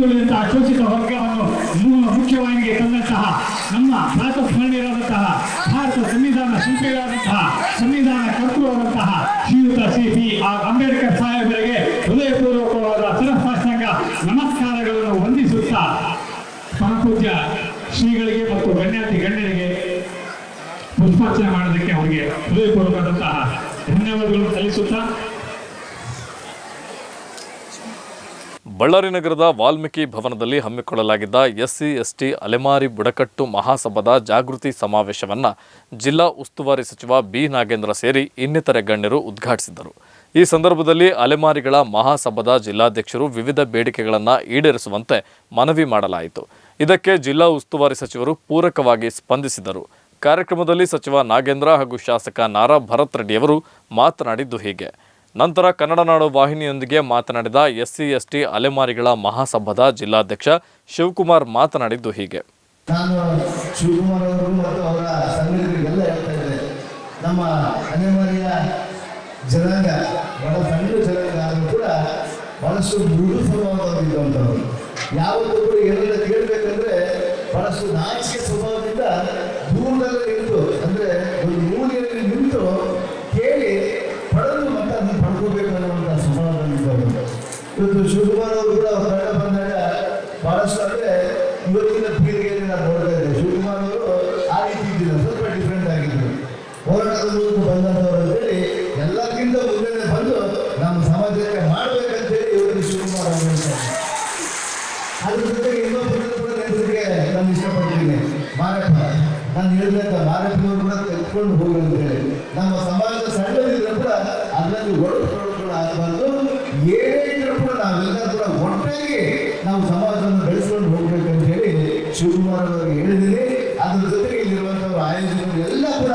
ಹಿಂದುಳಿದಂತಹ ಶೋಷಿತ ವರ್ಗವನ್ನು ಮುಖ್ಯವಾಹಿನಿಗೆ ತಂದಂತಹ ನಮ್ಮ ಪ್ರಾತಸ್ಮರಣೀಯರಾದಂತಹ ಭಾರತ ಸಂವಿಧಾನ ಶಿಲ್ಪಿಗಳಾದಂತಹ ಸಂವಿಧಾನ ಕರ್ತೃವಾದಂತಹ ಶ್ರೀಯುತ ಸಿ ಪಿ ಆರ್ ಅಂಬೇಡ್ಕರ್ ಸಾಹೇಬರಿಗೆ ಹೃದಯಪೂರ್ವಕವಾದ ಶಿರಸಾಷ್ಟಾಂಗ ನಮಸ್ಕಾರಗಳನ್ನು ವಂದಿಸುತ್ತಾ ಪರಪೂಜ್ಯ ಶ್ರೀಗಳಿಗೆ ಮತ್ತು ಗಣ್ಯಾತಿ ಗಣ್ಯರಿಗೆ ಪುಷ್ಪಾರ್ಚನೆ ಮಾಡೋದಕ್ಕೆ ಅವರಿಗೆ ಹೃದಯಪೂರ್ವಕವಾದಂತಹ ಧನ್ಯವಾದಗಳನ್ನು ಸಲ್ಲಿಸುತ್ತಾ ಬಳ್ಳಾರಿ ನಗರದ ವಾಲ್ಮೀಕಿ ಭವನದಲ್ಲಿ ಹಮ್ಮಿಕೊಳ್ಳಲಾಗಿದ್ದ ಎಸ್ಸಿ, ಎಸ್ಟಿ, ಅಲೆಮಾರಿ, ಬುಡಕಟ್ಟು ಮಹಾಸಭಾದ ಜಾಗೃತಿ ಸಮಾವೇಶವನ್ನ ಜಿಲ್ಲಾ ಉಸ್ತುವಾರಿ ಸಚಿವ ಬಿ ನಾಗೇಂದ್ರ ಸೇರಿ ಇನ್ನಿತರೆ ಗಣ್ಯರು ಉದ್ಘಾಟಿಸಿದರು ಈ ಸಂದರ್ಭದಲ್ಲಿ ಅಲೆಮಾರಿಗಳ ಮಹಾಸಭಾದ ಜಿಲ್ಲಾಧ್ಯಕ್ಷರು ವಿವಿಧ ಬೇಡಿಕೆಗಳನ್ನು ಈಡೇರಿಸುವಂತೆ ಮನವಿ ಮಾಡಲಾಯಿತು. ಇದಕ್ಕೆ ಜಿಲ್ಲಾ ಉಸ್ತುವಾರಿ ಸಚಿವರು ಪೂರಕವಾಗಿ ಸ್ಪಂದಿಸಿದರು. ಕಾರ್ಯಕ್ರಮದಲ್ಲಿ ಸಚಿವ ನಾಗೇಂದ್ರ ಹಾಗೂ ಶಾಸಕ ನಾರಾ ಭರತ್ ರೆಡ್ಡಿಯವರು ಮಾತನಾಡಿದ್ದು ಹೀಗೆ. ನಂತರ ಕನ್ನಡ ನಾಡು ವಾಹಿನಿಯೊಂದಿಗೆ ಮಾತನಾಡಿದ ಎಸ್ಸಿ, ಎಸ್ಟಿ ಅಲೆಮಾರಿಗಳ ಮಹಾಸಭಾದ ಜಿಲ್ಲಾಧ್ಯಕ್ಷ ಶಿವಕುಮಾರ್ ಮಾತನಾಡಿದ್ದು ಹೀಗೆ. ಬಹಳಷ್ಟು ಸ್ವಭಾವದಿಂದ ದೂರದಲ್ಲೇ ಇತ್ತು ಅಂದರೆ ಒಂದು ಮೂಲೆಯಲ್ಲಿ ನಿಂತು ಕೇಳಿ ಪಡೆದು ಮತ್ತೆ ಅದನ್ನು ಪಡ್ಕೋಬೇಕು ಅನ್ನುವಂಥ ಸ್ವಭಾವದಲ್ಲಿದ್ದವರು ಇವತ್ತು ಶಿವಕುಮಾರ್ ಅವರು ಕೂಡ ತಂಡ ಬಂದಾಗ ಬಹಳಷ್ಟು ಅಂದ್ರೆ ಇವತ್ತಿನ ಪೀಳಿಗೆಯಲ್ಲಿ ನಾನು ನೋಡ್ತಾ ಇದ್ದೆ. ಶಿವಕುಮಾರ್ ಅವರು ಆ ರೀತಿ ಇದ್ದಿಲ್ಲ, ಸ್ವಲ್ಪ ಡಿಫ್ರೆಂಟ್ ಆಗಿದ್ರು ಹೋರಾಟದ ಮೂಲಕ ಅಂತ ಅಂತೇಳಿ ಎಲ್ಲಕ್ಕಿಂತ ಮುಂದೆ ಬಂದು ನಮ್ಮ ಸಮಾಜಕ್ಕೆ ಮಾಡಬೇಕಂತೇಳಿ ಇವತ್ತು ಶಿವಕುಮಾರ್ ಅವರು ಹೇಳ್ತಾರೆ ಅದ್ರ ಜೊತೆಗೆ ಇನ್ನೊಬ್ಬರು ಕೂಡ ನೆನಪಿಗೆ ನಾನು ಇಷ್ಟಪಡ್ತೀನಿ. ಮಾರಪ್ಪ, ನಾನು ಹೇಳಿದಂತ ಮಾರಪ್ಪನವರು ಕೂಡ ತೆಗೆದುಕೊಂಡು ಹೋಗಿ ಅಂತೇಳಿ ನಮ್ಮ ಸಮಾಜದ ಸಣ್ಣದಿದ್ರೆ ಕೂಡ ಅದರಲ್ಲಿ ಕೂಡ ಆಗಬಾರ್ದು. ಏನೇ ಇದ್ರೂ ಕೂಡ ಒಟ್ಟಾಗಿ ನಾವು ಸಮಾಜವನ್ನು ಬೆಳೆಸ್ಕೊಂಡು ಹೋಗ್ಬೇಕಂತ ಹೇಳಿ ಶಿವಕುಮಾರ್ ಅವರಿಗೆ ಹೇಳಿದ್ದೀನಿ. ಅದ್ರ ಜೊತೆಗೆ ಇಲ್ಲಿರುವಂತಹ ಆಯೋಜಕರು ಎಲ್ಲ ಕೂಡ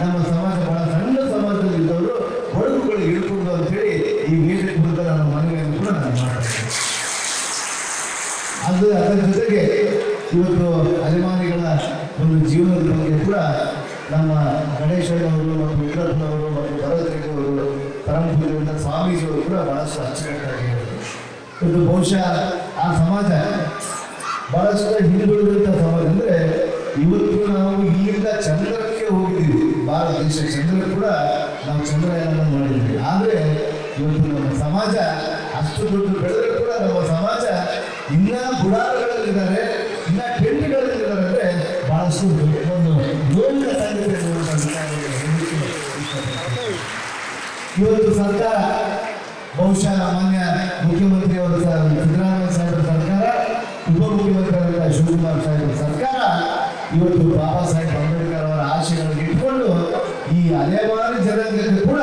ನಮ್ಮ ಸಮಾಜ ಬಹಳ ಸಣ್ಣ ಸಮಾಜದಲ್ಲಿ ಇದ್ದವರು ಹೊರಗುಗಳು ಹಿಡ್ಕೊಂಡು ಅಂತ ಹೇಳಿ ಈ ವೇದಿಕೆ ಮೂಲಕ ನನ್ನ ಮನವಿಯನ್ನು ಕೂಡ ನಾನು ಮಾಡ್ತೇನೆ. ಅದು ಅದರ ಜೊತೆಗೆ ಇವತ್ತು ಅಭಿಮಾನಿಗಳ ಒಂದು ಜೀವನದ ಬಗ್ಗೆ ಕೂಡ ನಮ್ಮ ಗಣೇಶನವರು ಮತ್ತು ವೀರಪ್ಪನವರು ಮತ್ತು ಭರತರೆಡ್ಡಿಯವರು ಪರಮ ಪೂಜ್ಯರಿಂದ ಸ್ವಾಮೀಜಿಯವರು ಕೂಡ ಬಹಳಷ್ಟು ಅಚ್ಚುಕಟ್ಟಾಗಿ ಇದು ಬಹುಶಃ ಆ ಸಮಾಜ ಬಹಳಷ್ಟು ಹಿಂದುಳಿದಂಥ ಸಮಾಜ. ಅಂದರೆ ಇವತ್ತು ನಾವು ಇಲ್ಲಿಂದ ಚಂದ್ರಕ್ಕೆ ಹೋಗಿದ್ದೀವಿ. ಭಾರತ ದೇಶ ಚಂದ್ರ ಕೂಡ ನಾವು ಚಂದ್ರಯಾನ ಮಾಡಿದ್ವಿ ಆದರೆ ಇವತ್ತು ನಮ್ಮ ಸಮಾಜ ಅಷ್ಟು ದೊಡ್ಡ ಬೆಳೆದ್ರೆ ಕೂಡ ನಮ್ಮ ಸಮಾಜ ಇನ್ನ ಗುಡಾರಗಳಲ್ಲಿದ್ದಾರೆ, ಇನ್ನ ಟೆಂಟ್ಗಳಲ್ಲಿದ್ದಾರೆ ಅಂದರೆ ಬಹಳಷ್ಟು ಒಂದು ನಾನು ಇವತ್ತು ಸರ್ಕಾರ ಬಹುಶಃ ಮಾನ್ಯ ಮುಖ್ಯಮಂತ್ರಿಯವರ ಸ- ಸಿದ್ದರಾಮಯ್ಯ ಸಾಹೇಬರ ಸರ್ಕಾರ ಉಪಮುಖ್ಯಮಂತ್ರಿಯಾದ ಶಿವಕುಮಾರ್ ಸಾಹೇಬರ ಸರ್ಕಾರ, ಇವತ್ತು ಬಾಬಾ ಸಾಹೇಬ್ ಅಂಬೇಡ್ಕರ್ ಅವರ ಆಶಯಗಳನ್ನು ಇಟ್ಟುಕೊಂಡು ಈ ಅಲೆಮಾರಿ ಜನಾಂಗಕ್ಕೆ ಕೂಡ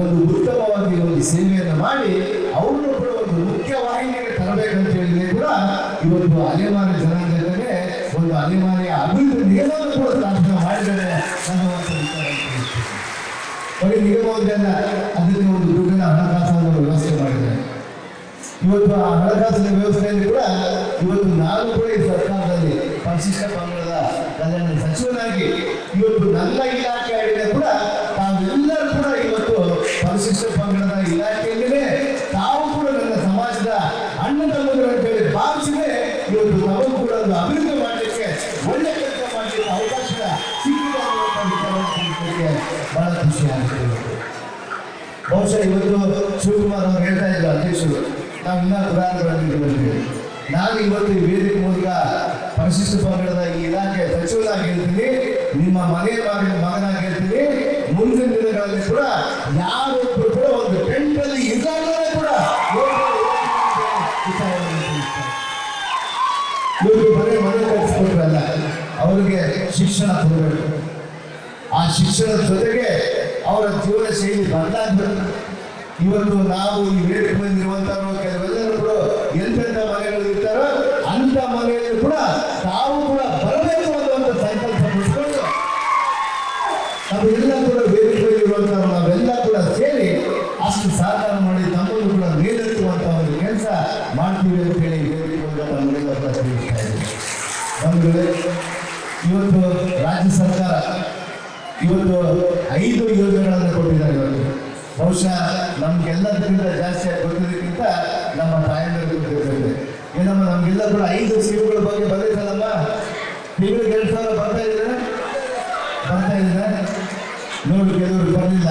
ಒಂದು ಉತ್ತಮವಾಗಿ ಒಂದು ಸೇವೆಯನ್ನು ಮಾಡಿ ಅವ್ರನ್ನು ಕೂಡ ಒಂದು ವಾಹಿನಿಗೆ ತರಬೇಕಂತ ಹೇಳಿದ್ರೆ ಕೂಡ ಇವತ್ತು ಅಲೆಮಾರಿ ಜನಾಂಗಕ್ಕೆ ಒಂದು ಅಲೆಮಾರಿಯ ಅಭಿವೃದ್ಧಿ ನಿಗಮವನ್ನು ಕೂಡ ಸ್ಥಾಪನೆ ಮಾಡಿದರೆ ಅನ್ನುವಂಥ ವಿಚಾರ ನಿಗಮವೊಂದಲ್ಲ ಅದಕ್ಕೆ ಒಂದು ದುಡ್ಡಿನ ಇವತ್ತು ಆ ಹಣಕಾಸಿನ ವ್ಯವಸ್ಥೆಯಲ್ಲಿ ಕೂಡ ಇವತ್ತು ನಾನು ಕೂಡ ಈ ಸರ್ಕಾರದಲ್ಲಿ ಪರಿಶಿಷ್ಟ ಪಂಗಡದ ಕಲ್ಯಾಣ ಸಚಿವನಾಗಿ ಇವತ್ತು ನನ್ನ ಇಲಾಖೆ ಆಗಿದೆ ಕೂಡ ತಾವೆಲ್ಲರೂ ಕೂಡ ಇವತ್ತು ಪರಿಶಿಷ್ಟ ಪಂಗಡದ ಇಲಾಖೆಯಲ್ಲೇ ತಾವು ಕೂಡ ನನ್ನ ಸಮಾಜದ ಅಣ್ಣ ತಮ್ಮಂದಿರು ಅಂತೇಳಿ ಭಾವಿಸಿದೆ ಇವತ್ತು ನಾವು ಕೂಡ ಒಂದು ಅಭಿವೃದ್ಧಿ ಮಾಡಲಿಕ್ಕೆ ಒಳ್ಳೆ ಕೆಲಸ ಮಾಡಲಿಕ್ಕೆ ಅವಕಾಶ ಸಿಕ್ಕಿದೆ ಬಹಳ ಖುಷಿ ಆಗ್ತದೆ ಇವತ್ತು. ಬಹುಶಃ ಇವತ್ತು ಶಿವಕುಮಾರ್ ಅವರು ಹೇಳ್ತಾ ಇದ್ರು ಅಧ್ಯಕ್ಷರು ನಾವು ಇನ್ನ ಉದಾಹರಣೆಗಳಲ್ಲಿ ನಾನು ಇವತ್ತು ವೇದಿಕೆ ಮೂಲಕ ಪರಿಶಿಷ್ಟ ಪಂಗಡದ ಈ ಇಲಾಖೆ ಸಚಿವರಾಗಿ ಹೇಳ್ತೀನಿ, ನಿಮ್ಮ ಮನೆಯ ಮಗನ ಮಗನಾಗಿ ಹೇಳ್ತೀನಿ. ಮುಂದಿನ ದಿನಗಳಲ್ಲಿ ಕೂಡ ಯಾರೊಬ್ಬರು ಕೂಡ ಒಂದು ಟೆಂಟಲ್ಲಿ ಇದ್ದಾಗಲೇ ಕೂಡ. ಇವರು ಬರೀ ಮನೆ ಕಟ್ಟಿಸ್ಕೊಟ್ರಲ್ಲ, ಅವರಿಗೆ ಶಿಕ್ಷಣ ಕೊಡಬೇಕು. ಆ ಶಿಕ್ಷಣದ ಜೊತೆಗೆ ಅವರ ಜೀವನ ಶೈಲಿ ಬದಲಾಗಬೇಕು. ಇವತ್ತು ನಾವು ಈ ವೇದಿಕೆ ಬಂದಿರುವಂತವರು ಕೆಲವೆಲ್ಲರೂ ಕೂಡ ಎಂತೆಂಥ ಮನೆಗಳು ಇರ್ತಾರೋ ಅಂತ ಮನೆಯಲ್ಲಿ ಕೂಡ ತಾವು ಕೂಡ ಬರಬೇಕು ಅನ್ನುವಂಥ ಸಂಕಲ್ಪ ಬಿಟ್ಕೊಂಡು ನಾವೆಲ್ಲ ಕೂಡ ಇರುವಂತವ್ರು ನಾವೆಲ್ಲ ಕೂಡ ಸೇರಿ ಅಷ್ಟು ಸಹಕಾರ ಮಾಡಿ ನಮ್ಮನ್ನು ಕೂಡ ಮೇಲೆತ್ತುವಂತ ಒಂದು ಕೆಲಸ ಮಾಡ್ತೀವಿ ಅಂತ ಹೇಳಿ ಬಂಧುಗಳೇ, ಇವತ್ತು ರಾಜ್ಯ ಸರ್ಕಾರ ಇವತ್ತು ಐದು ಯೋಜನೆಗಳನ್ನು ಕೊಟ್ಟಿದ್ದಾರೆ ಇವತ್ತು. ಬಹುಶಃ ನಮ್ಗೆಲ್ಲದಕ್ಕಿಂತ ಜಾಸ್ತಿ ಆಗಿ ಗೊತ್ತಿದ್ದಕ್ಕಿಂತ ನಮ್ಮ ತಾಯಂದಿರಿಗೆ ಗೊತ್ತಿರ್ತದೆ ಈ ನಮ್ಮ ನಮಗೆಲ್ಲ ಕೂಡ ಐದು ಸ್ಕೀಮ್ಗಳ ಬಗ್ಗೆ ಬಂದಿದ್ದಲ್ಲಮ್ಮ ತಿಂಗಳಿಗೆ ಎರಡು ಸಾವಿರ ಬರ್ತಾ ಇದೆ ಬರ್ತಾ ಇದೆ ನೋಡಿ, ಕೆಲವರು ಬರಲಿಲ್ಲ.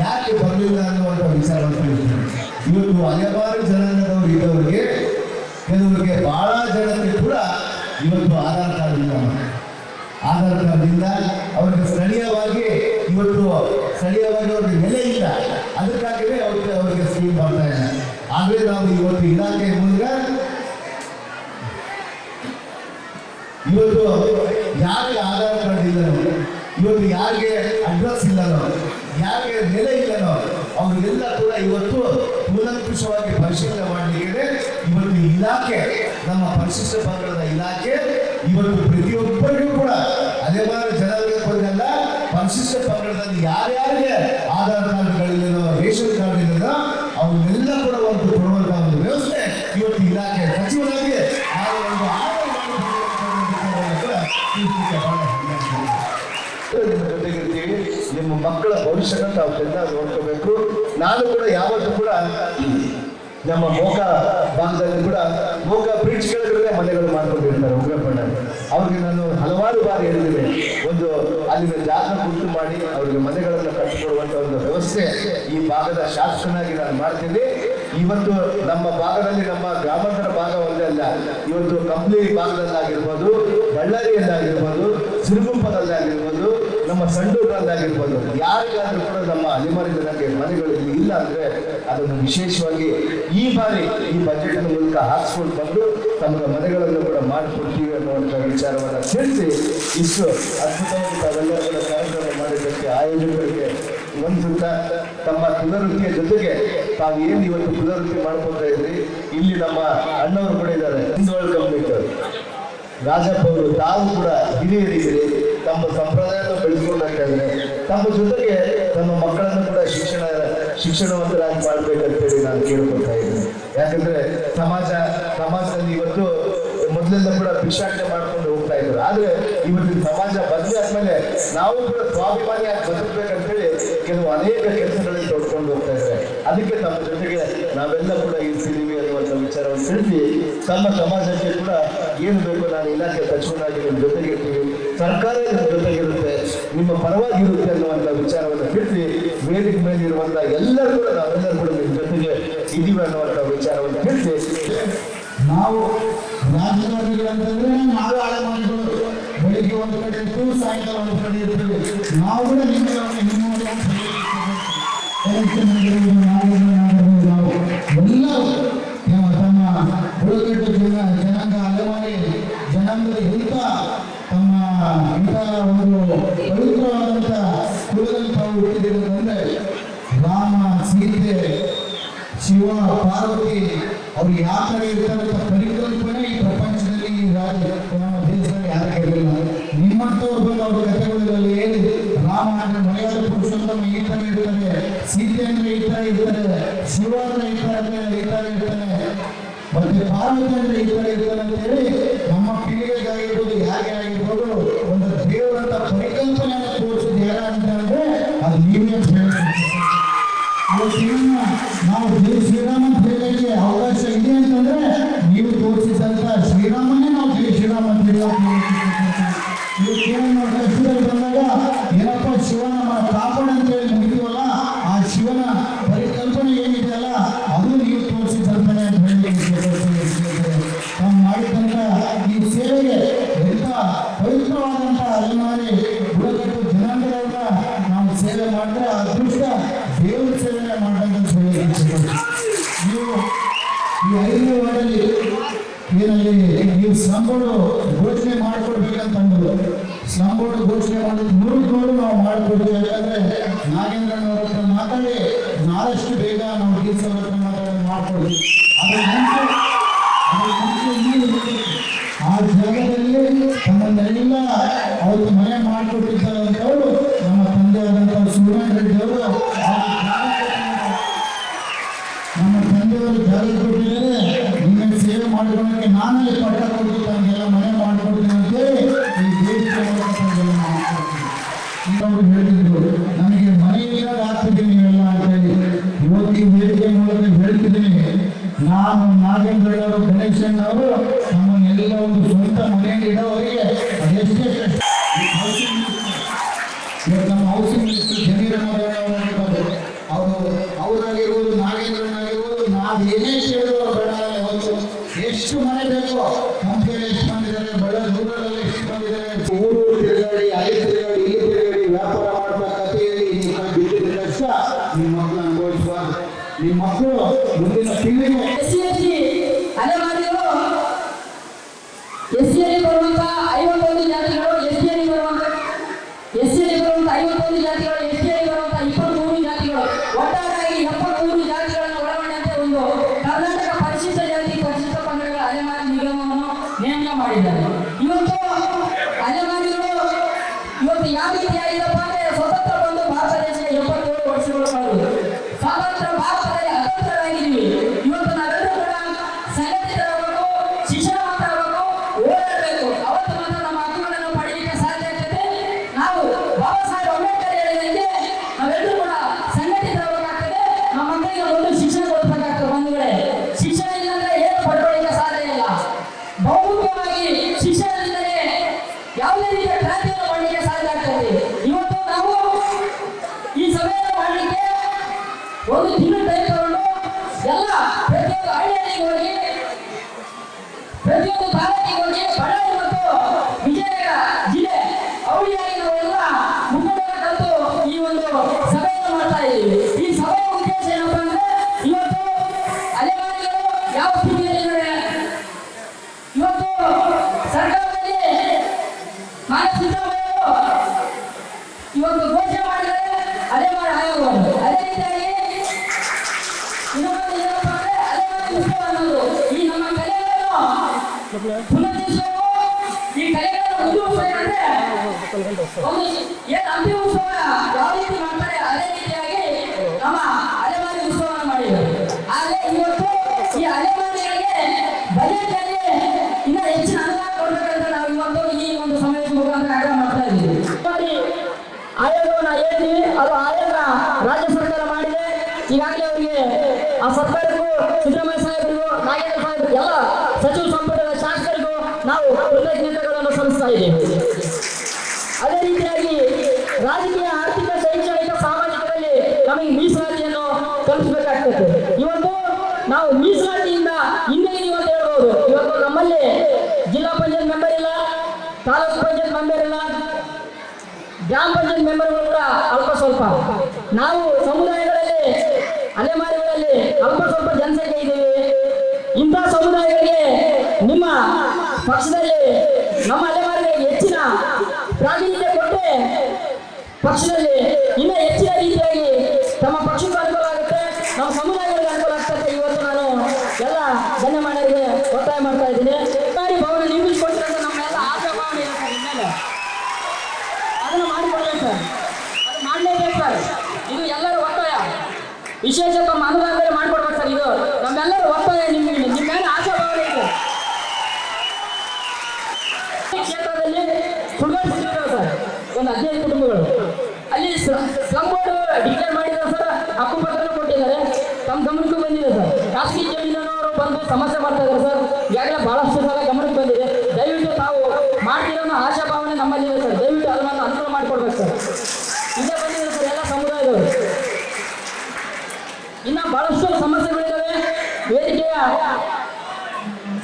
ಯಾಕೆ ಬರಲಿಲ್ಲ ಅನ್ನುವಂಥ ವಿಚಾರವನ್ನು ತಿಳಿಸ್ತೀನಿ ಇವತ್ತು ಹಲವಾರು ಜನಾಂಗದವರು ಇದ್ದವರಿಗೆ ಕೆಲವರಿಗೆ ಬಹಳ ಜನಕ್ಕೆ ಕೂಡ ಇವತ್ತು ಆಧಾರ್ ಕಾರ್ಡ್ ಇಲ್ಲ. ಆಧಾರ್ ಕಾರ್ಡ್ನಿಂದ ಅವರಿಗೆ ಸ್ಥಳೀಯವಾಗಿ ಇವತ್ತು ಸ್ಥಳೀಯವಾಗಿ ಅವ್ರಿಗೆ ನೆಲೆ ಇಲ್ಲ. ಅದಕ್ಕಾಗಿಯೇ ಅವ್ರಿಗೆ ಅವರಿಗೆ ಸ್ಕೀಮ್ ಬರ್ತಾ ಇಲ್ಲ ಆದರೆ ನಾವು ಇವತ್ತು ಇಲಾಖೆ ಮುಂದೆ ಇವತ್ತು ಯಾರಿಗೆ ಆಧಾರ್ ಕಾರ್ಡ್ ಇಲ್ಲನೋ, ಇವತ್ತು ಯಾರಿಗೆ ಅಡ್ರೆಸ್ ಇಲ್ಲನೋ, ಯಾರಿಗೆ ನೆಲೆ ಇಲ್ಲನೋ, ಅವರಿಗೆಲ್ಲ ಕೂಡ ಇವತ್ತು ಕೂಲಂಕುಷವಾಗಿ ಪರಿಶೀಲನೆ ಮಾಡಲಿಕ್ಕೆ ಇವತ್ತು ಇಲಾಖೆ, ನಮ್ಮ ಪರಿಶಿಷ್ಟ ಪಂಗಡದ ಇಲಾಖೆ ಇವತ್ತು ಮಕ್ಕಳ ಅವ್ರು ಚೆನ್ನಾಗಿ ನೋಡ್ಕೋಬೇಕು. ನಾನು ಕೂಡ ಯಾವತ್ತೂ ಕೂಡ ನಮ್ಮ ಮೋಕ ಭಾಗದಲ್ಲಿ ಕೂಡ ಮೋಕ ಬ್ರಿಡ್ಜ್ ಕೆಳಗಡೆ ಮನೆಗಳು ಮಾಡ್ಕೊಂಡಿರ್ತಾರೆ ಉಗ್ರಪ್ಪಣ್ಣ ಅವ್ರಿಗೆ ನಾನು ಹಲವಾರು ಬಾರಿ ಹೇಳಿದ್ದೇನೆ. ಒಂದು ಅಲ್ಲಿನ ಜಾಗ ಗುರುತು ಮಾಡಿ ಅವರಿಗೆ ಮನೆಗಳನ್ನು ಕಟ್ಟಿಕೊಡುವಂಥ ಒಂದು ವ್ಯವಸ್ಥೆ ಈ ಭಾಗದ ಶಾಸಕನಾಗಿ ನಾನು ಮಾಡ್ತೀನಿ. ಇವತ್ತು ನಮ್ಮ ಭಾಗದಲ್ಲಿ ನಮ್ಮ ಗ್ರಾಮಾಂತರ ಭಾಗ ಒಂದೇ ಅಲ್ಲ, ಇವತ್ತು ಕಂಪ್ಲಿ ಭಾಗದಲ್ಲಾಗಿರ್ಬೋದು, ಬಳ್ಳಾರಿಯಲ್ಲಾಗಿರ್ಬೋದು ಸಿರುಗುಪ್ಪದಲ್ಲಾಗಿರ್ಬೋದು ನಮ್ಮ ಸಂಡೂರಲ್ಲಾಗಿರ್ಬೋದು ಯಾರಿಗಾದ್ರೂ ಕೂಡ ನಮ್ಮ ಅಲೆಮಾರಿ ಜನಕ್ಕೆ ಮನೆಗಳು ಇಲ್ಲಿ ಅಂದ್ರೆ ಅದನ್ನು ವಿಶೇಷವಾಗಿ ಈ ಬಾರಿ ಈ ಬಜೆಟ್ ಮೂಲಕ ಹಾಕ್ಸ್ಕೊಂಡು ಬಂದು ತಮ್ಮ ಮನೆಗಳನ್ನು ಕೂಡ ಮಾಡಿಕೊಡ್ತೀವಿ ಅನ್ನುವಂಥ ವಿಚಾರವನ್ನು ತಿಳಿಸಿ ಇಷ್ಟು ಅದ್ಭುತವಾಗಿ ತಾವೆಲ್ಲರೂ ಕೂಡ ಕಾರ್ಯಕ್ರಮ ಮಾಡಿದ್ದಕ್ಕೆ, ಆಯೋಜಕರಿಗೆ ಒಂದು ತಮ್ಮ ಪುನರ್ವೃತ್ತಿಯ ಜೊತೆಗೆ ತಾವು ಏನು ಇವತ್ತು ಪುನರ್ವೃತ್ತಿ ಮಾಡ್ಕೊತಾ ಇದ್ರಿ, ಇಲ್ಲಿ ನಮ್ಮ ಅಣ್ಣವರು ಕೂಡ ಇದ್ದಾರೆ. ಹಿಂದೋಳ್ ಕಂಪ್ಲೀಟ್ ರಾಜಪ್ಪ ಅವರು ತಾವು ಕೂಡ ಹಿರಿಯರಿದ್ದೀರಿ. ತಮ್ಮ ಸಂಪ್ರದಾಯವನ್ನು ಬೆಳೆಸ್ಕೊಂಡು ಇದ್ದಾರೆ ತಮ್ಮ ಜೊತೆಗೆ ತಮ್ಮ ಮಕ್ಕಳನ್ನು ಕೂಡ ಶಿಕ್ಷಣ, ಶಿಕ್ಷಣವಂತರಾಗಿ ಮಾಡ್ಬೇಕಂತೇಳಿ ನಾನು ಕೇಳ್ಕೊಳ್ತಾ ಇದ್ದೀನಿ. ಯಾಕಂದ್ರೆ ಸಮಾಜ, ಸಮಾಜದಲ್ಲಿ ಇವತ್ತು ಮೊದಲೆಲ್ಲ ಕೂಡ ಭಿಕ್ಷಾಟನೆ ಮಾಡ್ಕೊಂಡು ಹೋಗ್ತಾ ಇದ್ರು. ಆದ್ರೆ ಇವತ್ತಿನ ಸಮಾಜ ಬದಲಿ ಆದ್ಮೇಲೆ ನಾವು ಕೂಡ ಸ್ವಾಭಿಮಾನಿಯಾಗಿ ಬದುಕಬೇಕಂತೇಳಿ ಕೆಲವು ಅನೇಕ ಕೆಲಸಗಳಲ್ಲಿ ತೊಡ್ಕೊಂಡು ಹೋಗ್ತಾ ಇದ್ದಾರೆ. ಅದಕ್ಕೆ ತಮ್ಮ ಜೊತೆಗೆ ನಾವೆಲ್ಲ ಕೂಡ ಇರ್ತಿದೀವಿ ವಿಚಾರವನ್ನು ತಮ್ಮ ಸಮಾಜಕ್ಕೆ ಕೂಡ ಏನು ಬೇಕು ನಾನು ಇಲಾಖೆ ಸಚಿವನಾಗಿ ನಿಮ್ಮ ಜೊತೆಗಿರ್ತೀವಿ ಸರ್ಕಾರ ನಿಮ್ಮ ಜೊತೆಗಿರುತ್ತೆ ನಿಮ್ಮ ಪರವಾಗಿರುತ್ತೆ ಅನ್ನುವಂಥ ವಿಚಾರವನ್ನು ತಿಳಿಸಿ ವೇದಿಕೆ ಮೇಲೆ ಇರುವಂಥ ಎಲ್ಲರೂ ಕೂಡ ನಾವೆಲ್ಲರೂ ಕೂಡ ನಿಮ್ಮ ಜೊತೆಗೆ ಇದೀವಿ ಅನ್ನುವಂಥ ವಿಚಾರವನ್ನು ತಿಳಿಸಿ ನಾವು ರಾಜಕಾರಣಿಗಳಂತಂದ್ರೆ ನಾವೇ ಮಾಡಿಕೊಂಡು ಬೆಳಿಗ್ಗೆ ಒಂದು ಕಡೆ ಇರ್ತೀವಿ, ಸಾಯಂಕಾಲ ಒಂದು ಕಡೆ ಇರ್ತೀವಿ. ನಾವು ಕೂಡ ನಿಮ್ಮ ಬುಡಕಟ್ಟು ಜನ ಜನಾಂಗ ಅಲೆಮಾರಿ ತಮ್ಮ ಇಂತಹ ಒಂದು ಕುಲದಲ್ಲಿ ತಾವು ಹುಟ್ಟಿದ್ದೀರಿ ರಾಮ, ಸೀತೆ, ಶಿವ, ಪಾರ್ವತಿ, ಅವ್ರು ಯಾವ ಥರ ಪರಿಕಲ್ಪನೆ ಈ ಪ್ರಪಂಚದಲ್ಲಿ ಈ ರಾಜ್ಯ ನಮ್ಮ ದೇಶದಲ್ಲಿ ಯಾರು ಇರಲಿಲ್ಲ ನಿಮ್ಮಂಥವ್ರು ಬಂದು ಅವ್ರ ಕಥೆಗಳಲ್ಲಿ ಹೇಳಿ ರಾಮ ಅಂದ್ರೆ ಮಲಯಾಳ ಪುರುಷೋತ್ತಮ ಈ ಇರ್ತಾರೆ, ಸೀತೆ ಅಂದ್ರೆ ಈ ಇರ್ತಾರೆ, ಶಿವ ಅಂದ್ರೆ ಈ ಈ ಮತ್ತೆ ಪಾರ್ವತಿ ಅಂದ್ರೆ ಅಂತ ಹೇಳಿ ನಮ್ಮ ಪೀಳಿಗೆಗಾಗಿರ್ಬೋದು ಹೇಗೆ ಆಗಿರ್ಬೋದು, ಒಂದು ದೇವರಂತ ಪರಿಕಲ್ಪನೆಯನ್ನು ತೋರಿಸಿದ ಯಾರ ಅಂತ ಅಂದ್ರೆ ಅದು ನೀವೇ ಇವತ್ತಿನ ನಾವು ಶ್ರೀರಾಮ ಅಂತ ಅವಕಾಶ ಇದೆ ಅಂತಂದ್ರೆ ನೀವು ತೋರಿಸಿದಂತ ಶ್ರೀರಾಮನೇ ನಾವು ಶ್ರೀರಾಮ ಅಂತ ಹೇಳಿ ಇವತ್ತೇನು ನಾವು ಈ ಐದನೇ ವಾರ್ಡಲ್ಲಿ ಏನಲ್ಲಿ ನೀವು ಬೋರ್ಡ್ ಘೋಷಣೆ ಮಾಡಿಕೊಡ್ಬೇಕಂತ ಅಂದ್ರು ಬೋರ್ಡ್ ಘೋಷಣೆ ಮಾಡಿದ ನೂರು ನೂರು ನಾವು ಮಾಡಿಕೊಡ್ತೀವಿ. ಯಾಕಂದ್ರೆ ನಾಗೇಂದ್ರನವ್ರ ಹತ್ರ ಮಾತಾಡಿ ನಾಳಷ್ಟು ಬೇಗ ನಾವು ಅವ್ರ ಹತ್ರ ಮಾತಾಡಿ ಮಾಡಿಕೊಡ್ತೀವಿ. ಆ ಜಾಗದಲ್ಲಿ ತಮ್ಮನ್ನೆಲ್ಲ ಅವ್ರಿಗೆ ಮನೆ ಮಾಡಿಕೊಟ್ಟಿದ್ದಾರೆ ಅಂತವರು ನಮ್ಮ ತಂದೆಯಾದಂಥ ಸೂರ್ಯ ರೆಡ್ಡಿ ಅವರು ಸೇವೆ ಮಾಡ್ಕೊಳ್ಳೋಕೆ ನಾನೇ ಪಟ್ಟ ಕೊಟ್ಟು ಮನೆ ಮಾಡಿಕೊಡ್ತೀನಿ ಅಂತೇಳಿ ಈ ದೇಶದ ಇನ್ನೊಬ್ರು ಹೇಳಿದ್ರು ನನಗೆ ಮನೆ ಇಲ್ಲದ ಆಗ್ತಿದ್ದೀನಿ ನೀವೆಲ್ಲ ಅಂತೇಳಿ ಇವತ್ತು ಈ ವೇದಿಕೆ ಮೂಲಕ ಹೇಳ್ತಿದ್ದೀನಿ. ನಾನು ನಾಗೇಂದ್ರ ಗಣೇಶನ್ ಅವರು ನಮ್ಮನ್ನೆಲ್ಲ ಒಂದು ಸ್ವಂತ ಮನೆಯಲ್ಲಿ ಇಡೋವರಿಗೆ ಅದೆಷ್ಟೇ ಕಷ್ಟ ಸ್ವಾತಂತ್ರ್ಯ ಭಾರತದಲ್ಲಿ ಅತಂತ್ರರಾಗಿದ್ದೀವಿ ಇವತ್ತು ನಾವೆಲ್ಲರೂ Yeah. ಒಂದು ಏನು ಹಂಪಿ ಉತ್ಸವ ಯಾವ ರೀತಿ ಮಾಡ್ತಾರೆ ಅದೇ ರೀತಿಯಾಗಿ ನಮ್ಮ ಅಲೆಮಾರಿ ಉತ್ಸವವನ್ನು ಮಾಡಿದ್ದಾರೆ ಆದರೆ ಇವತ್ತು ಈ ಅಲೆಮಾರಿಗಳಿಗೆ ಬಜೆಟ್ ಅಲ್ಲಿ ಇನ್ನ ಹೆಚ್ಚಿನ ಅನುದಾನ ಕೊಡಬೇಕಂತ ನಾವು ಇವತ್ತು ಈ ಒಂದು ಸಮಯದ ಮುಖಾಂತರ ಆಗ್ರಹ ಮಾಡ್ತಾ ಇದ್ದೀವಿ ಆಯೋಗವನ್ನ ಹೇಳ್ತೀವಿ ಅದು ಆಯೋಗ ರಾಜ್ಯ ಸರ್ಕಾರ ಮಾಡಿದೆ ಈಗಾಗಲೇ ಅವರಿಗೆ ಆ ಸರ್ಕಾರಕ್ಕೂ ಸಿದ್ದರಾಮಯ್ಯ ಸಾಹೇಬರಿಗೂ ನಾಗೇಂದ್ರ ಸಾಹೇಬ್ ಎಲ್ಲ ಸಚಿವ ನಾವು ಇದ್ದೇವೆ ಅದೇ ರೀತಿಯಾಗಿ ರಾಜಕೀಯ ಆರ್ಥಿಕ ಶೈಕ್ಷಣಿಕ ಸಾಮಾಜಿಕದಲ್ಲಿ ನಮಗೆ ಮೀಸಲಾತಿಯನ್ನು ಕಲ್ಪಿಸಬೇಕಾಗ್ತದೆ ಇವತ್ತು ನಾವು ಮೀಸಲಾತಿಯಿಂದ ಹಿಂದೆ ಅಂತ ಹೇಳ್ಬೋದು ಇವತ್ತು ನಮ್ಮಲ್ಲಿ ಜಿಲ್ಲಾ ಪಂಚಾಯತ್ ಮೆಂಬರ್ ಇಲ್ಲ ತಾಲೂಕು ಪಂಚಾಯತ್ ಮೆಂಬರ್ ಇಲ್ಲ ಗ್ರಾಮ ಪಂಚಾಯತ್ ಮೆಂಬರ್ಗಳು ಕೂಡ ಅಲ್ಪ ಸ್ವಲ್ಪ ನಾವು ಸಮುದಾಯಗಳಲ್ಲಿ ಅಲೆಮಾರಿಗಳಲ್ಲಿ ಅಲ್ಪ ಸ್ವಲ್ಪ ಜನಸಂಖ್ಯೆ ಇದ್ದೀವಿ ಇಂಥ ಸಮುದಾಯಗಳಿಗೆ ನಿಮ್ಮ ಪಕ್ಷದಲ್ಲಿ ನಮ್ಮ ಅಲೆಮಾರಿಗಳಿಗೆ ಹೆಚ್ಚಿನ ಪ್ರಾತಿನಿಧ್ಯ ಕೊಟ್ಟರೆ ಪಕ್ಷದಲ್ಲಿ ಇನ್ನೂ ಹೆಚ್ಚಿನ ರೀತಿಯಾಗಿ ತಮ್ಮ ಪಕ್ಷಕ್ಕೂ ಅನುಕೂಲ ಆಗುತ್ತೆ. ನಮ್ಮ ಸಮುದಾಯಗಳಿಗೆ ಅನುಕೂಲ ಆಗ್ತದೆ ಇವತ್ತು ನಾನು ಎಲ್ಲ ಗಣ್ಯಮಾನ್ಯರಿಗೆ ಒತ್ತಾಯ ಮಾಡ್ತಾ ಇದ್ದೀನಿ. ಸರ್ಕಾರಿ ಭವನ ನಿರ್ಮಿಸಿಕೊಟ್ಟಿರೋದು ನಮ್ಮೆಲ್ಲ ಆಶಾ ಭಾವನೆ ಇರುತ್ತೆ ಇನ್ಮೇಲೆ ಅದನ್ನು ಮಾಡಿಕೊಡ್ಬೇಕು ಸರ್. ಅದು ಮಾಡಲೇಬೇಕು ಸರ್. ಇದು ಎಲ್ಲರ ಒತ್ತಾಯ. ವಿಶೇಷ ತಮ್ಮ ಅನುದಾನದಲ್ಲಿ ಮಾಡಿಕೊಡ್ಬೇಕು ಸರ್. ಇದು ನಮ್ಮೆಲ್ಲರ ಒತ್ತಾಯ ನಿಮ್ಗೆ. ನಿಮ್ಮ ಮೇಲೆ ಆಶಾಭಾವನೆ ಇದೆ ಈ ಕ್ಷೇತ್ರದಲ್ಲಿ ಸುಳ್ಳಿಸಿದ್ದಾರೆ ಸರ್ ಒಂದು ಹದಿನೈದು ಕುಟುಂಬಗಳು ಅಲ್ಲಿ ಸ್ಲಮ್ ಬೋರ್ಡ್ ಡಿಕ್ಲೇರ್ ಮಾಡಿದ್ದಾರೆ ಸರ್ ಹಕ್ಕುಪತ್ರ ಕೊಟ್ಟಿದ್ದಾರೆ. ತಮ್ಮ ಗಮನಕ್ಕೂ ಬಂದಿದೆ ಸರ್. ಖಾಸಗಿ ಜಮೀನವರು ಬಂದು ಸಮಸ್ಯೆ ಮಾಡ್ತಾ ಇದ್ದಾರೆ ಸರ್. ಈಗಾಗಲೇ ಬಹಳಷ್ಟು ಸಲ ಗಮನಕ್ಕೆ ಬಂದಿದೆ. ದಯವಿಟ್ಟು ತಾವು ಮಾಡ್ತಿರೋ ಆಶಾಭಾವನೆ ನಮ್ಮಲ್ಲಿದೆ ಸರ್. ದಯವಿಟ್ಟು ಅದನ್ನು ಅನುಕೂಲ ಮಾಡಿಕೊಡ್ಬೇಕು ಸರ್. ಇದೇ ಬಂದಿದೆ ಸರ್ ಎಲ್ಲ ಸಮುದಾಯದವರು. ಇನ್ನ ಬಹಳಷ್ಟು ಸಮಸ್ಯೆಗಳಿದ್ದಾವೆ ವೇದಿಕೆಯ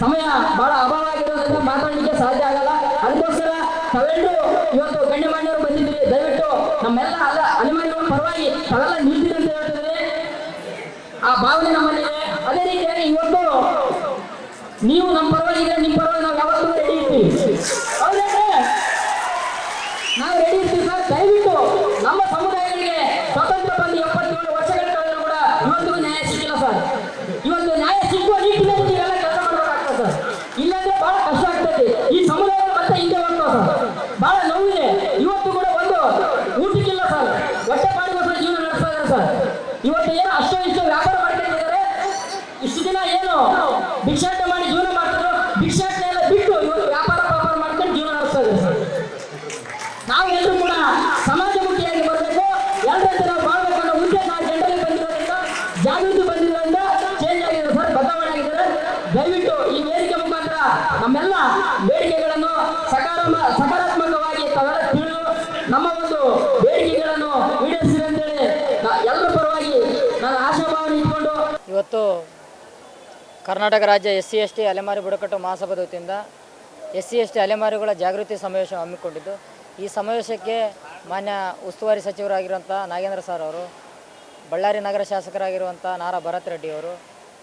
ಸಮಯ ಬಹಳ ಅಭಾವ ಆಗಿರೋದ್ರಿಂದ ಮಾತಾಡಲಿಕ್ಕೆ ಸಾಧ್ಯ ಆಗಲ್ಲ. ಅದಕ್ಕೋಸ್ಕರ ತಾವೆಲ್ಲರೂ ಇವತ್ತು ಗಣ್ಯಮಾನ್ಯರು ಬಂದಿದ್ದೀರಿ. ದಯವಿಟ್ಟು ನಮ್ಮೆಲ್ಲ ಅಲ್ಲ ಅಲೆಮಾರಿಗಳ ಪರವಾಗಿ ತಾವೆಲ್ಲ ನಿಲ್ತೀರಿ ಅಂತ ಹೇಳ್ತಿದ್ರೆ ಆ ಭಾವನೆ ನಮ್ಮಲ್ಲಿದೆ. ಅದೇ ರೀತಿಯಾಗಿ ಇವತ್ತು ನೀವು ನಮ್ಮ ಪರವಾಗಿ ಇದ್ರೆ ನಿಮ್ಮ ಪರವಾಗಿ ನಾವು ಯಾವತ್ತೂ ರೆಡಿ ಇರ್ತೀವಿ. ನಾವು ರೆಡಿ ಇರ್ತೀವಿ ಸರ್. ದಯವಿಟ್ಟು ನಮ್ಮೆಲ್ಲ ಬೇಡಿಕೆಗಳನ್ನು ಸಕಾರಾತ್ಮ ಸಕಾರಾತ್ಮಕವಾಗಿ ತಿಳಿದು ನಮ್ಮ ಒಂದು ಬೇಡಿಕೆಗಳನ್ನು ಈಡೇರಿಸಿದೆ ಅಂತೇಳಿ ನಾ- ಎಲ್ಲರ ಪರವಾಗಿ ನಾನು ಆಶಾಭಾವನೆ ಇಟ್ಕೊಂಡು ಇವತ್ತು ಕರ್ನಾಟಕ ರಾಜ್ಯ ಎಸ್ ಸಿ, ಎಸ್ ಟಿ, ಅಲೆಮಾರಿ, ಬುಡಕಟ್ಟು ಮಹಾಸಭಾದ ವತಿಯಿಂದ ಎಸ್ ಸಿ, ಎಸ್ ಟಿ, ಅಲೆಮಾರಿಗಳ ಜಾಗೃತಿ ಸಮಾವೇಶ ಹಮ್ಮಿಕೊಂಡಿದ್ದು. ಈ ಸಮಾವೇಶಕ್ಕೆ ಮಾನ್ಯ ಉಸ್ತುವಾರಿ ಸಚಿವರಾಗಿರುವಂಥ ನಾಗೇಂದ್ರ ಸರ್ ಅವರು, ಬಳ್ಳಾರಿ ನಗರ ಶಾಸಕರಾಗಿರುವಂಥ ನಾರಾ ಭರತ್ ರೆಡ್ಡಿ ಅವರು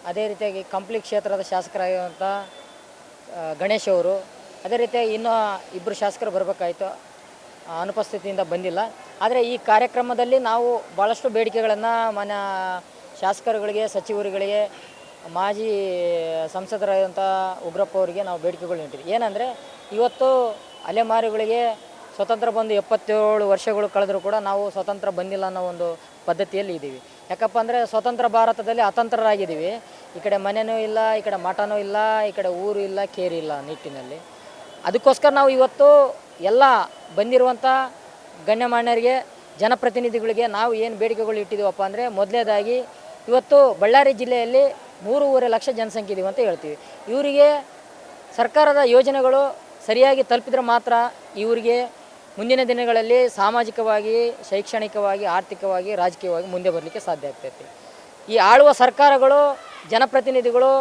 ಅದೇ ರೀತಿಯಾಗಿ ಕಂಪ್ಲಿ ಕ್ಷೇತ್ರದ ಶಾಸಕರಾಗಿರುವಂಥ ಗಣೇಶ್ ಅವರು, ಅದೇ ರೀತಿಯಾಗಿ ಇನ್ನೂ ಇಬ್ಬರು ಶಾಸಕರು ಬರಬೇಕಾಯಿತು. ಅನುಪಸ್ಥಿತಿಯಿಂದ ಬಂದಿಲ್ಲ. ಆದರೆ ಈ ಕಾರ್ಯಕ್ರಮದಲ್ಲಿ ನಾವು ಭಾಳಷ್ಟು ಬೇಡಿಕೆಗಳನ್ನು ಮಾನ್ಯ ಶಾಸಕರುಗಳಿಗೆ, ಸಚಿವರುಗಳಿಗೆ, ಮಾಜಿ ಸಂಸದರಾದಂಥ ಉಗ್ರಪ್ಪ ಅವರಿಗೆ ನಾವು ಬೇಡಿಕೆಗಳು ನೀಡಿದ್ವಿ. ಏನಂದರೆ ಇವತ್ತು ಅಲೆಮಾರಿಗಳಿಗೆ ಸ್ವತಂತ್ರ ಬಂದು ಎಪ್ಪತ್ತೇಳು ವರ್ಷಗಳು ಕಳೆದರೂ ಕೂಡ ನಾವು ಸ್ವತಂತ್ರ ಬಂದಿಲ್ಲ ಅನ್ನೋ ಒಂದು ಪದ್ಧತಿಯಲ್ಲಿ ಇದ್ದೀವಿ. ಯಾಕಪ್ಪ ಅಂದರೆ ಸ್ವತಂತ್ರ ಭಾರತದಲ್ಲಿ ಅತಂತ್ರರಾಗಿದ್ದೀವಿ. ಈ ಕಡೆ ಮನೆಯೂ ಇಲ್ಲ, ಈ ಕಡೆ ಮಠನೂ ಇಲ್ಲ, ಈ ಕಡೆ ಊರು ಇಲ್ಲ, ಕೇರಿ ಇಲ್ಲ ನಿಟ್ಟಿನಲ್ಲಿ. ಅದಕ್ಕೋಸ್ಕರ ನಾವು ಇವತ್ತು ಎಲ್ಲ ಬಂದಿರುವಂಥ ಗಣ್ಯಮಾನ್ಯರಿಗೆ, ಜನಪ್ರತಿನಿಧಿಗಳಿಗೆ ನಾವು ಏನು ಬೇಡಿಕೆಗಳು ಇಟ್ಟಿದ್ದೀವಪ್ಪ ಅಂದರೆ ಮೊದಲನೇದಾಗಿ ಇವತ್ತು ಬಳ್ಳಾರಿ ಜಿಲ್ಲೆಯಲ್ಲಿ ಮೂರುವರೆ ಲಕ್ಷ ಜನಸಂಖ್ಯೆ ಇದೀವಿ ಅಂತ ಹೇಳ್ತೀವಿ. ಇವರಿಗೆ ಸರ್ಕಾರದ ಯೋಜನೆಗಳು ಸರಿಯಾಗಿ ತಲುಪಿದ್ರೆ ಮಾತ್ರ ಇವರಿಗೆ ಮುಂದಿನ ದಿನಗಳಲ್ಲಿ ಸಾಮಾಜಿಕವಾಗಿ, ಶೈಕ್ಷಣಿಕವಾಗಿ, ಆರ್ಥಿಕವಾಗಿ, ರಾಜಕೀಯವಾಗಿ ಮುಂದೆ ಬರಲಿಕ್ಕೆ ಸಾಧ್ಯ ಆಗ್ತೈತಿ. ಈ ಆಳುವ ಸರ್ಕಾರಗಳು ಜನಪ್ರತಿನಿಧಿಗಳು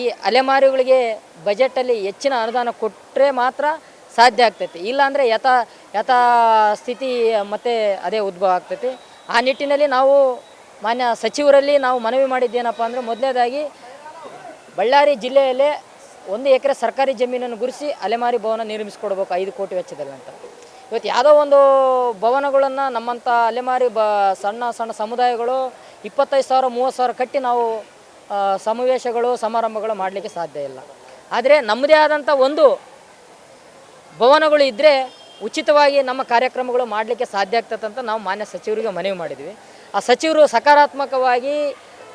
ಈ ಅಲೆಮಾರಿಗಳಿಗೆ ಬಜೆಟಲ್ಲಿ ಹೆಚ್ಚಿನ ಅನುದಾನ ಕೊಟ್ಟರೆ ಮಾತ್ರ ಸಾಧ್ಯ ಆಗ್ತೈತಿ. ಇಲ್ಲಾಂದರೆ ಯಥಾ ಯಥಾ ಸ್ಥಿತಿ ಮತ್ತೆ ಅದೇ ಉದ್ಭವ ಆಗ್ತೈತಿ. ಆ ನಿಟ್ಟಿನಲ್ಲಿ ನಾವು ಮಾನ್ಯ ಸಚಿವರಲ್ಲಿ ನಾವು ಮನವಿ ಮಾಡಿದ್ದೇನಪ್ಪ ಅಂದರೆ ಮೊದಲನೇದಾಗಿ ಬಳ್ಳಾರಿ ಜಿಲ್ಲೆಯಲ್ಲೇ ಒಂದು ಎಕರೆ ಸರ್ಕಾರಿ ಜಮೀನನ್ನು ಗುರಿಸಿ ಅಲೆಮಾರಿ ಭವನ ನಿರ್ಮಿಸಿಕೊಡ್ಬೇಕು ಐದು ಕೋಟಿ ವೆಚ್ಚದಲ್ಲಿ ಅಂತ. ಇವತ್ತು ಯಾವುದೋ ಒಂದು ಭವನಗಳನ್ನು ನಮ್ಮಂಥ ಅಲೆಮಾರಿ ಬ, ಸಣ್ಣ ಸಣ್ಣ ಸಮುದಾಯಗಳು ಇಪ್ಪತ್ತೈದು ಸಾವಿರ, ಮೂವತ್ತು ಸಾವಿರ ಕಟ್ಟಿ ನಾವು ಸಮಾವೇಶಗಳು, ಸಮಾರಂಭಗಳು ಮಾಡಲಿಕ್ಕೆ ಸಾಧ್ಯ ಇಲ್ಲ. ಆದರೆ ನಮ್ಮದೇ ಆದಂಥ ಒಂದು ಭವನಗಳು ಇದ್ದರೆ ಉಚಿತವಾಗಿ ನಮ್ಮ ಕಾರ್ಯಕ್ರಮಗಳು ಮಾಡಲಿಕ್ಕೆ ಸಾಧ್ಯ ಆಗ್ತದೆ ಅಂತ ನಾವು ಮಾನ್ಯ ಸಚಿವರಿಗೆ ಮನವಿ ಮಾಡಿದ್ವಿ. ಆ ಸಚಿವರು ಸಕಾರಾತ್ಮಕವಾಗಿ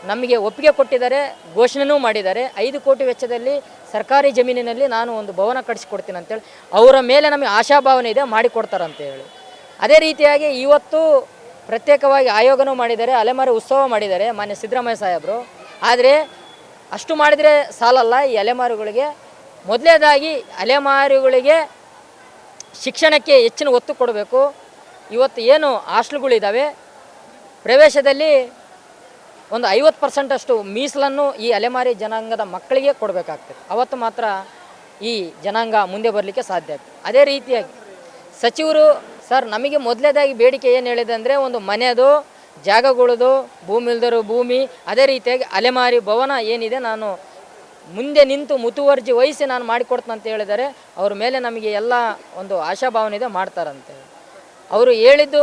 ನಮಗೆ ಒಪ್ಪಿಗೆ ಕೊಟ್ಟಿದ್ದಾರೆ, ಘೋಷಣೆನೂ ಮಾಡಿದ್ದಾರೆ. ಐದು ಕೋಟಿ ವೆಚ್ಚದಲ್ಲಿ ಸರ್ಕಾರಿ ಜಮೀನಿನಲ್ಲಿ ನಾನು ಒಂದು ಭವನ ಕಟ್ಟಿಸಿಕೊಡ್ತೀನಿ ಅಂತೇಳಿ ಅವರ ಮೇಲೆ ನಮಗೆ ಆಶಾಭಾವನೆ ಇದೆ ಮಾಡಿಕೊಡ್ತಾರಂತ ಹೇಳಿ. ಅದೇ ರೀತಿಯಾಗಿ ಇವತ್ತು ಪ್ರತ್ಯೇಕವಾಗಿ ಆಯೋಗನೂ ಮಾಡಿದ್ದಾರೆ, ಅಲೆಮಾರಿ ಉತ್ಸವ ಮಾಡಿದ್ದಾರೆ ಮಾನ್ಯ ಸಿದ್ದರಾಮಯ್ಯ ಸಾಹೇಬರು. ಆದರೆ ಅಷ್ಟು ಮಾಡಿದರೆ ಸಾಲಲ್ಲ ಈ ಅಲೆಮಾರುಗಳಿಗೆ. ಮೊದಲನೇದಾಗಿ ಅಲೆಮಾರುಗಳಿಗೆ ಶಿಕ್ಷಣಕ್ಕೆ ಹೆಚ್ಚಿನ ಒತ್ತು ಕೊಡಬೇಕು. ಇವತ್ತು ಏನು ಹಾಸ್ಟ್ಲ್ಗಳಿದ್ದಾವೆ ಪ್ರವೇಶದಲ್ಲಿ ಒಂದು ಐವತ್ತು ಪರ್ಸೆಂಟಷ್ಟು ಮೀಸಲನ್ನು ಈ ಅಲೆಮಾರಿ ಜನಾಂಗದ ಮಕ್ಕಳಿಗೆ ಕೊಡಬೇಕಾಗ್ತದೆ. ಅವತ್ತು ಮಾತ್ರ ಈ ಜನಾಂಗ ಮುಂದೆ ಬರಲಿಕ್ಕೆ ಸಾಧ್ಯ ಆಗ್ತದೆ. ಅದೇ ರೀತಿಯಾಗಿ ಸಚಿವರು, ಸರ್, ನಮಗೆ ಮೊದಲೇದಾಗಿ ಬೇಡಿಕೆ ಏನು ಹೇಳಿದೆ ಅಂದರೆ ಒಂದು ಮನೆಯದು ಜಾಗಗಳದು, ಭೂಮಿ ಇಲ್ದರು ಭೂಮಿ, ಅದೇ ರೀತಿಯಾಗಿ ಅಲೆಮಾರಿ ಭವನ ಏನಿದೆ ನಾನು ಮುಂದೆ ನಿಂತು ಮುತುವರ್ಜಿ ವಹಿಸಿ ನಾನು ಮಾಡಿಕೊಡ್ತೀನಿ ಅಂತ ಹೇಳಿದರೆ ಅವ್ರ ಮೇಲೆ ನಮಗೆ ಎಲ್ಲ ಒಂದು ಆಶಾಭಾವನೆ ಇದೆ ಮಾಡ್ತಾರಂತೆ ಅವರು ಹೇಳಿದ್ದು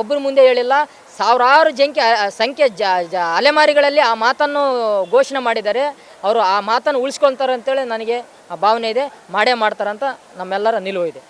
ಒಬ್ಬರು ಮುಂದೆ ಹೇಳಿಲ್ಲ, ಸಾವಿರಾರು ಜಂಕೆ ಸಂಖ್ಯೆ ಜ ಜ, ಅಲೆಮಾರಿಗಳಲ್ಲಿ ಆ ಮಾತನ್ನು ಘೋಷಣೆ ಮಾಡಿದ್ದಾರೆ. ಅವರು ಆ ಮಾತನ್ನು ಉಳಿಸ್ಕೊಳ್ತಾರೆ ಅಂತೇಳಿ ನನಗೆ ಆ ಭಾವನೆ ಇದೆ, ಮಾಡೇ ಮಾಡ್ತಾರಂತ ನಮ್ಮೆಲ್ಲರ ನಿಲುವು ಇದೆ.